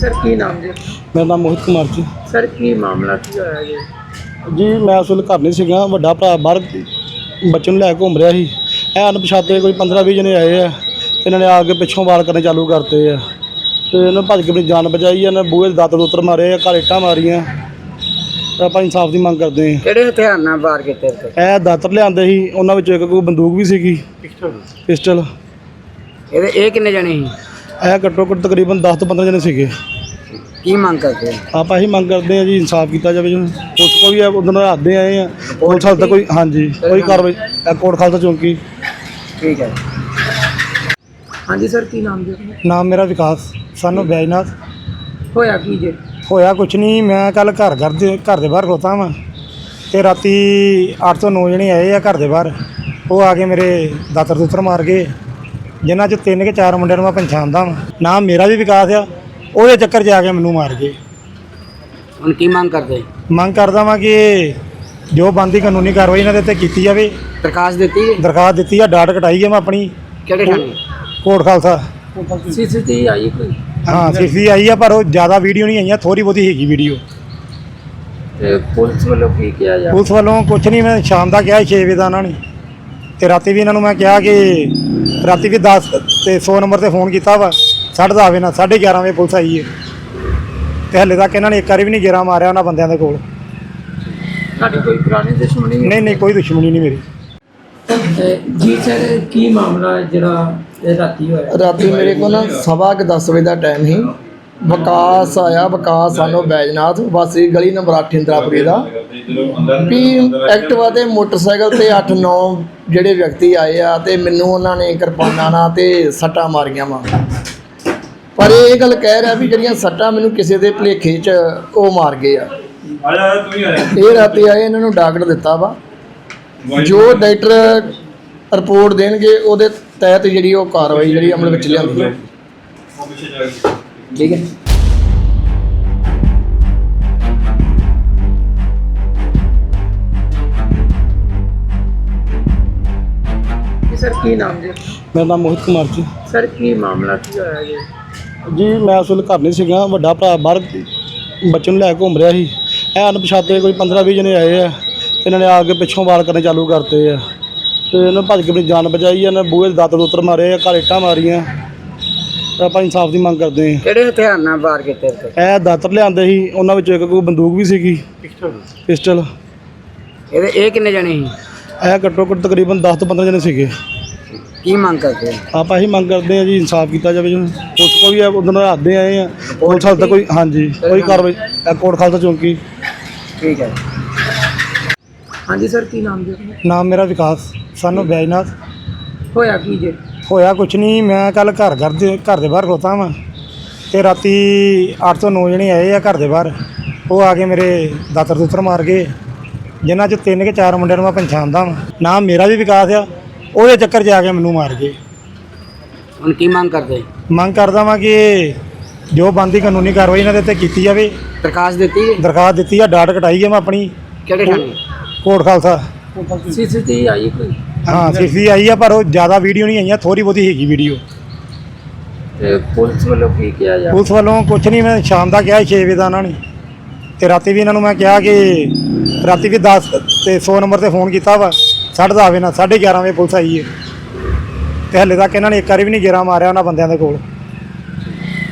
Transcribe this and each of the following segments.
Sir ਕੀ ਨਾਮ ਜੀ? ਮੇਰਾ ਨਾਮ ਮੋਹਿਤ ਕੁਮਾਰ ਜੀ। ਸਰ ਕੀ ਮਾਮਲਾ ਕੀ ਹੋਇਆ ਜੀ? ਜੀ ਮੈਂ ਅਸਲ ਘਰ ਨਹੀਂ ਸੀਗਾ ਵੱਡਾ ਭਰਾ ਬਾਹਰ ਬੱਚੇ ਨੂੰ ਲੈ ਕੇ ਘੁੰਮ ਰਿਹਾ ਸੀ। ਇਹ ਅਣਪਛਾਤੇ ਕੋਈ 15 20 ਜਣੇ ਆਏ ਆ ਤੇ ਇਹਨਾਂ ਨੇ ਆ ਕੇ ਪਿੱਛੋਂ ਵਾਰ ਕਰਨੇ ਚਾਲੂ ਕਰਤੇ ਆ। ਤੇ ਇਹਨਾਂ ਭੱਜ ਕੇ ਆਪਣੀ ਜਾਨ ਬਚਾਈ ਇਹਨਾਂ ਬੂਹੇ ਦੇ ਦਾਤਰ ਦੂਤਰ ਮਾਰੇ ਆ ਘਰ ਇੱਟਾਂ ਮਾਰੀਆਂ। ਤਾਂ ਆਪਾਂ ਇਨਸਾਫ ਦੀ ਮੰਗ ਕਰਦੇ ਕਿਹੜੇ ਹਥਿਆਰ ਨਾਲ ਵਾਰ ਕੀਤੇ ਤੇ ਆ ਇਹ ਦਾਤਰ ਲਿਆਂਦੇ ਸੀ ਉਹਨਾਂ ਵਿੱਚ ਇੱਕ ਕੋਈ ਬੰਦੂਕ ਵੀ ਸੀਗੀ। ਪਿਸਟਲ। ਇਹਦੇ ਇਹ ਕਿੰਨੇ ਜਣੇ ਸੀ? ਇਹ ਘੱਟੋ ਘੱਟ ਤਕਰੀਬਨ 10 ਤੋਂ 15 ਜਣੇ ਸੀਗੇ। ਕੀ ਮੰਗ ਕਰਦੇ ਹੋ? ਆਪਾਂ ਇਹੀ ਮੰਗ ਕਰਦੇ ਆ ਜੀ ਇਨਸਾਫ ਕੀਤਾ ਜਾਵੇ ਜੀ। ਪੁਲਿਸ ਕੋ ਵੀ ਉਦੋਂ ਹੱਦੇ ਆਏ ਆ ਪੁਲਿਸ ਹਾਲ ਤੱਕ ਕੋਈ ਹਾਂਜੀ ਕੋਈ ਕਾਰਵਾਈ ਇਹ ਕੋਟ ਖਾਲਸਾ ਚੌਂਕੀ। ਠੀਕ ਹੈ। ਹਾਂਜੀ ਸਰ ਕੀ ਨਾਮ ਜੀ? ਨਾਮ ਮੇਰਾ ਵਿਕਾਸ ਸਾਨੂੰ ਬੈਜਨਾਥ ਹੋਇਆ ਕੀ ਜੀ? ਹੋਇਆ ਕੁਛ ਨਹੀਂ ਮੈਂ ਕੱਲ ਘਰ ਘਰ ਦੇ ਘਰ ਦੇ ਬਾਹਰ ਖੋਤਾ ਵਾਂ। ਤੇ ਰਾਤੀ 8 ਤੋਂ 9 ਜਣੇ ਆਏ ਆ ਘਰ ਦੇ ਬਾਹਰ। ਉਹ ਆ ਕੇ ਮੇਰੇ ਦਾਤਰ ਦੂਤਰ ਮਾਰ ਗਏ। ਜਿਨ੍ਹਾਂ ਚ ਤਿੰਨ ਕੇ ਚਾਰ ਮੁੰਡਿਆਂ ਨੂੰ ਮੈਂ ਪਛਾਣਦਾ ਵਾਂ। ਨਾਮ ਮੇਰਾ ਵੀ ਵਿਕਾਸ ਆ ਉਹਦੇ ਚੱਕਰ 'ਚ ਆ ਕੇ ਮੈਨੂੰ ਮਾਰ ਗਏ। ਹੁਣ ਕੀ ਮੰਗ ਕਰਦੇ? ਮੰਗ ਕਰਦਾ ਵਾਂ ਕਿ ਜੋ ਬੰਦੀ ਕਾਨੂੰਨੀ ਕਾਰਵਾਈ ਇਹਨਾਂ ਦੇ ਉੱਤੇ ਕੀਤੀ ਜਾਵੇ। ਦਰਖਾਸਤ ਦਿੱਤੀ ਹੈ? ਦਰਖਾਸਤ ਦਿੱਤੀ ਆ ਡਾਟ ਕਟਾਈ ਹੈ ਮੈਂ ਆਪਣੀ। ਕਿਹੜੇ ਥਾਣੇ? ਕੋਟ ਖਾਲਸਾ। ਸੀਸੀਟੀਵੀ ਆਈ ਕੋਈ? ਹਾਂ ਸੀਸੀ ਆਈ ਆ ਪਰ ਉਹ ਜ਼ਿਆਦਾ ਵੀਡੀਓ ਨਹੀਂ ਆਈਆਂ ਥੋੜੀ ਬਹੁਤੀ ਹੈਗੀ ਵੀਡੀਓ। ਤੇ ਪੁਲਿਸ ਵੱਲੋਂ ਕੀ ਕਿਹਾ ਜਾ ਪੁਲਿਸ ਵੱਲੋਂ ਕੁਝ ਨਹੀਂ ਮੈਂ ਸ਼ਾਮ ਦਾ ਕਿਹਾ 6 ਵਜੇ ਦਾ ਉਹਨਾਂ ਨੇ। ਤੇ ਰਾਤੀ ਵੀ ਇਹਨਾਂ ਨੂੰ ਮੈਂ ਕਿਹਾ ਕਿ ਰਾਤੀ ਵੀ 10 ਤੇ 100 ਨੰਬਰ ਤੇ ਫੋਨ ਕੀਤਾ ਵਾ ਸਾਢੇ ਦਸ ਵਜੇ ਨਾਲ 11:30 ਵਜੇ ਪੁਲਿਸ ਆਈ ਹੈ ਤੇ ਹਲੇ ਤੱਕ ਇਹਨਾਂ ਨੇ ਇੱਕ ਵਾਰੀ ਵੀ ਨਹੀਂ ਗੇਰਾ ਮਾਰਿਆ ਉਹਨਾਂ ਬੰਦਿਆਂ ਦੇ ਕੋਲ। ਤੁਹਾਡੀ ਕੋਈ ਪੁਰਾਣੀ ਦੁਸ਼ਮਣੀ ਨਹੀਂ ਨਹੀਂ ਕੋਈ ਦੁਸ਼ਮਣੀ ਨਹੀਂ ਮੇਰੀ? ਜੀ ਸਰ ਕੀ ਮਾਮਲਾ ਜਿਹੜਾ ਇਹ ਰਾਤੀ ਹੋਇਆ? ਰਾਤੀ ਮੇਰੇ ਕੋਲ ਨਾ ਸਵਾ ਕੁ ਦਸ ਵਜੇ ਦਾ ਟਾਈਮ ਸੀ। ਵਿਕਾਸ ਆਇਆ ਵਿਕਾਸ ਸਾਨੂੰ ਬੈਜਨਾਥ ਵਾਸੀ ਗਲੀ ਨੰਬਰ 8 ਇੰਦਰਾਪੁਰੀ ਦਾ। ਵੀ ਐਕਟਿਵਾ ਤੇ ਮੋਟਰਸਾਈਕਲ ਤੇ 8-9 ਜਿਹੜੇ ਵਿਅਕਤੀ ਆਏ ਆ ਤੇ ਮੈਨੂੰ ਉਹਨਾਂ ਨੇ ਕਿਰਪਾਨਾਂ ਨਾਲ ਤੇ ਸੱਟਾਂ ਮਾਰੀਆਂ ਵਾ। ਪਰ ਇਹ ਗੱਲ ਕਹਿ ਰਿਹਾ ਵੀ ਜਿਹੜੀਆਂ ਸੱਟਾਂ ਮੈਨੂੰ ਕਿਸੇ ਦੇ ਭਲੇਖੇ 'ਚ ਉਹ ਮਾਰ ਗਏ ਆ। ਇਹ ਰਾਤੀ ਆਏ ਇਹਨਾਂ ਨੂੰ ਡਾਕਟਰ ਦਿੱਤਾ ਵਾ। ਜੋ ਡਾਕਟਰ ਰਿਪੋਰਟ ਦੇਣਗੇ ਉਹਦੇ ਤਹਿਤ ਜਿਹੜੀ ਉਹ ਕਾਰਵਾਈ ਜਿਹੜੀ ਅਮਲ ਵਿੱਚ ਲਿਆਂਦੀ ਹੈ ਠੀਕ ਹੈ। ਸਰ ਕੀ ਨਾਮ ਜੀ? ਮੇਰਾ ਨਾਮ ਮੋਹਿਤ ਕੁਮਾਰ ਜੀ। ਸਰ ਕੀ ਮਾਮਲਾ ਕੀ ਹੋਇਆ ਜੀ? ਜੀ ਮੈਂ ਅਸਲ ਘਰ ਨਹੀਂ ਸੀਗਾ ਵੱਡਾ ਭਰਾ ਬਾਹਰ ਬੱਚੇ ਨੂੰ ਲੈ ਕੇ ਘੁੰਮ ਰਿਹਾ ਸੀ। ਇਹ ਅਣਪਛਾਤੇ ਕੋਈ 15 20 ਜਣੇ ਆਏ ਆ ਤੇ ਇਹਨਾਂ ਨੇ ਆ ਕੇ ਪਿੱਛੋਂ ਵਾਰ ਕਰਨੇ ਚਾਲੂ ਕਰਤੇ ਆ। ਤੇ ਇਹਨਾਂ ਭੱਜ ਕੇ ਆਪਣੀ ਜਾਨ ਬਚਾਈ ਇਹਨਾਂ ਬੂਹੇ ਦੇ ਦਾਤਰ ਦੂਤਰ ਮਾਰੇ ਆ ਘਰ ਇੱਟਾਂ ਮਾਰੀਆਂ। ਤਾਂ ਆਪਾਂ ਇਨਸਾਫ ਦੀ ਮੰਗ ਕਰਦੇ ਕਿਹੜੇ ਹਥਿਆਰ ਨਾਲ ਵਾਰ ਕੀਤੇ ਤੇ ਆ ਇਹ ਦਾਤਰ ਲਿਆਂਦੇ ਸੀ ਉਹਨਾਂ ਵਿੱਚ ਇੱਕ ਕੋਈ ਬੰਦੂਕ ਵੀ ਸੀਗੀ। ਪਿਸਟਲ। ਇਹਦੇ ਇਹ ਕਿੰਨੇ ਜਣੇ ਸੀ? ਇਹ ਘੱਟੋ ਘੱਟ ਤਕਰੀਬਨ 10 ਤੋਂ 15 ਜਣੇ ਸੀਗੇ। ਕੀ ਮੰਗ ਕਰਦੇ ਹੋ? ਆਪਾਂ ਇਹੀ ਮੰਗ ਕਰਦੇ ਆ ਜੀ ਇਨਸਾਫ ਕੀਤਾ ਜਾਵੇ ਜੀ। ਪੁਲਿਸ ਕੋ ਵੀ ਉਦੋਂ ਹੱਦੇ ਆਏ ਆ ਪੁਲਿਸ ਹਾਲ ਤੱਕ ਕੋਈ ਹਾਂਜੀ ਕੋਈ ਕਾਰਵਾਈ ਇਹ ਕੋਟ ਖਾਲਸਾ ਚੌਂਕੀ। ਠੀਕ ਹੈ। ਹਾਂਜੀ ਸਰ ਕੀ ਨਾਮ ਜੀ? ਨਾਮ ਮੇਰਾ ਵਿਕਾਸ ਸਾਨੂੰ ਬੈਜਨਾਥ ਹੋਇਆ ਕੀ ਜੀ? ਹੋਇਆ ਕੁਛ ਨਹੀਂ ਮੈਂ ਕੱਲ ਘਰ ਘਰ ਦੇ ਘਰ ਦੇ ਬਾਹਰ ਖੋਤਾ ਵਾਂ। ਤੇ ਰਾਤੀ 8 ਤੋਂ 9 ਜਣੇ ਆਏ ਆ ਘਰ ਦੇ ਬਾਹਰ। ਉਹ ਆ ਕੇ ਮੇਰੇ ਦਾਤਰ ਦੂਤਰ ਮਾਰ ਗਏ। ਜਿਨ੍ਹਾਂ ਚ ਤਿੰਨ ਕੇ ਚਾਰ ਮੁੰਡਿਆਂ ਨੂੰ ਮੈਂ ਪਛਾਣਦਾ ਵਾਂ। ਨਾਮ ਮੇਰਾ ਵੀ ਵਿਕਾਸ ਆ ਉਹਦੇ ਚੱਕਰ 'ਚ ਆ ਕੇ ਮੈਨੂੰ ਮਾਰ ਗਏ। ਹੁਣ ਕੀ ਮੰਗ ਕਰਦੇ? ਮੰਗ ਕਰਦਾ ਵਾਂ ਕਿ ਜੋ ਬੰਦੀ ਕਾਨੂੰਨੀ ਕਾਰਵਾਈ ਇਹਨਾਂ ਦੇ ਉੱਤੇ ਕੀਤੀ ਜਾਵੇ। ਦਰਖਾਸਤ ਦਿੱਤੀ ਹੈ? ਦਰਖਾਸਤ ਦਿੱਤੀ ਆ ਡਾਟ ਕਟਾਈ ਹੈ ਮੈਂ ਆਪਣੀ। ਕਿਹੜੇ ਥਾਣੇ? ਕੋਟ ਖਾਲਸਾ। ਸੀਸੀਟੀਵੀ ਆਈ ਕੋਈ? ਹਾਂ ਸੀਸੀ ਆਈ ਆ ਪਰ ਉਹ ਜ਼ਿਆਦਾ ਵੀਡੀਓ ਨਹੀਂ ਆਈਆਂ ਥੋੜੀ ਬਹੁਤੀ ਹੈਗੀ ਵੀਡੀਓ। ਤੇ ਪੁਲਿਸ ਵੱਲੋਂ ਕੀ ਕਿਹਾ ਜਾ ਪੁਲਿਸ ਵੱਲੋਂ ਕੁਝ ਨਹੀਂ ਮੈਂ ਸ਼ਾਮ ਦਾ ਕਿਹਾ 6 ਵਜੇ ਦਾ ਉਹਨਾਂ ਨੇ। ਤੇ ਰਾਤੀ ਵੀ ਇਹਨਾਂ ਨੂੰ ਮੈਂ ਕਿਹਾ ਕਿ ਰਾਤੀ ਵੀ 10 ਤੇ 100 ਨੰਬਰ ਤੇ ਫੋਨ ਕੀਤਾ ਵਾ ਸਾਢੇ ਦਸ ਵਜੇ ਨਾਲ 11:30 ਵਜੇ ਪੁਲਿਸ ਆਈ ਹੈ ਤੇ ਹਲੇ ਤੱਕ ਇਹਨਾਂ ਨੇ ਇੱਕ ਵਾਰੀ ਵੀ ਨਹੀਂ ਗੇਰਾ ਮਾਰਿਆ ਉਹਨਾਂ ਬੰਦਿਆਂ ਦੇ ਕੋਲ।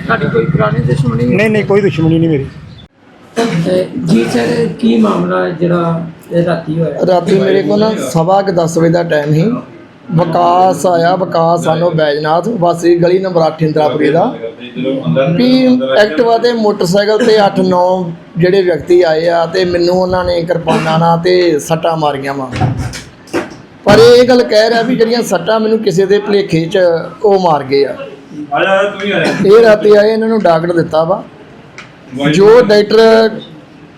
ਤੁਹਾਡੀ ਕੋਈ ਪੁਰਾਣੀ ਦੁਸ਼ਮਣੀ ਨਹੀਂ ਨਹੀਂ ਕੋਈ ਦੁਸ਼ਮਣੀ ਨਹੀਂ ਮੇਰੀ? ਜੀ ਸਰ ਕੀ ਮਾਮਲਾ ਜਿਹੜਾ ਇਹ ਰਾਤੀ ਹੋਇਆ? ਰਾਤੀ ਮੇਰੇ ਕੋਲ ਨਾ ਸਵਾ ਕੁ ਦਸ ਵਜੇ ਦਾ ਟਾਈਮ ਸੀ। ਵਿਕਾਸ ਆਇਆ ਵਿਕਾਸ ਸਾਨੂੰ ਬੈਜਨਾਥ ਵਾਸੀ ਗਲੀ ਨੰਬਰ 8 ਇੰਦਰਾਪੁਰੀ ਦਾ। ਵੀ ਐਕਟਿਵਾ ਤੇ ਮੋਟਰਸਾਈਕਲ ਤੇ 8-9 ਜਿਹੜੇ ਵਿਅਕਤੀ ਆਏ ਆ ਤੇ ਮੈਨੂੰ ਉਹਨਾਂ ਨੇ ਕਿਰਪਾਨਾਂ ਨਾਲ ਤੇ ਸੱਟਾਂ ਮਾਰੀਆਂ ਵਾ। ਪਰ ਇਹ ਗੱਲ ਕਹਿ ਰਿਹਾ ਵੀ ਜਿਹੜੀਆਂ ਸੱਟਾਂ ਮੈਨੂੰ ਕਿਸੇ ਦੇ ਭਲੇਖੇ 'ਚ ਉਹ ਮਾਰ ਗਏ ਆ। ਇਹ ਰਾਤੀ ਆਏ ਇਹਨਾਂ ਨੂੰ ਡਾਕਟਰ ਦਿੱਤਾ ਵਾ। ਜੋ ਡਾਕਟਰ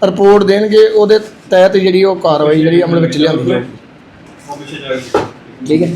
ਰਿਪੋਰਟ ਦੇਣਗੇ ਉਹਦੇ ਤਹਿਤ ਜਿਹੜੀ ਉਹ ਕਾਰਵਾਈ ਜਿਹੜੀ ਅਮਲ ਵਿੱਚ ਲਿਆਂਦੀ ਹੈ ਠੀਕ ਹੈ।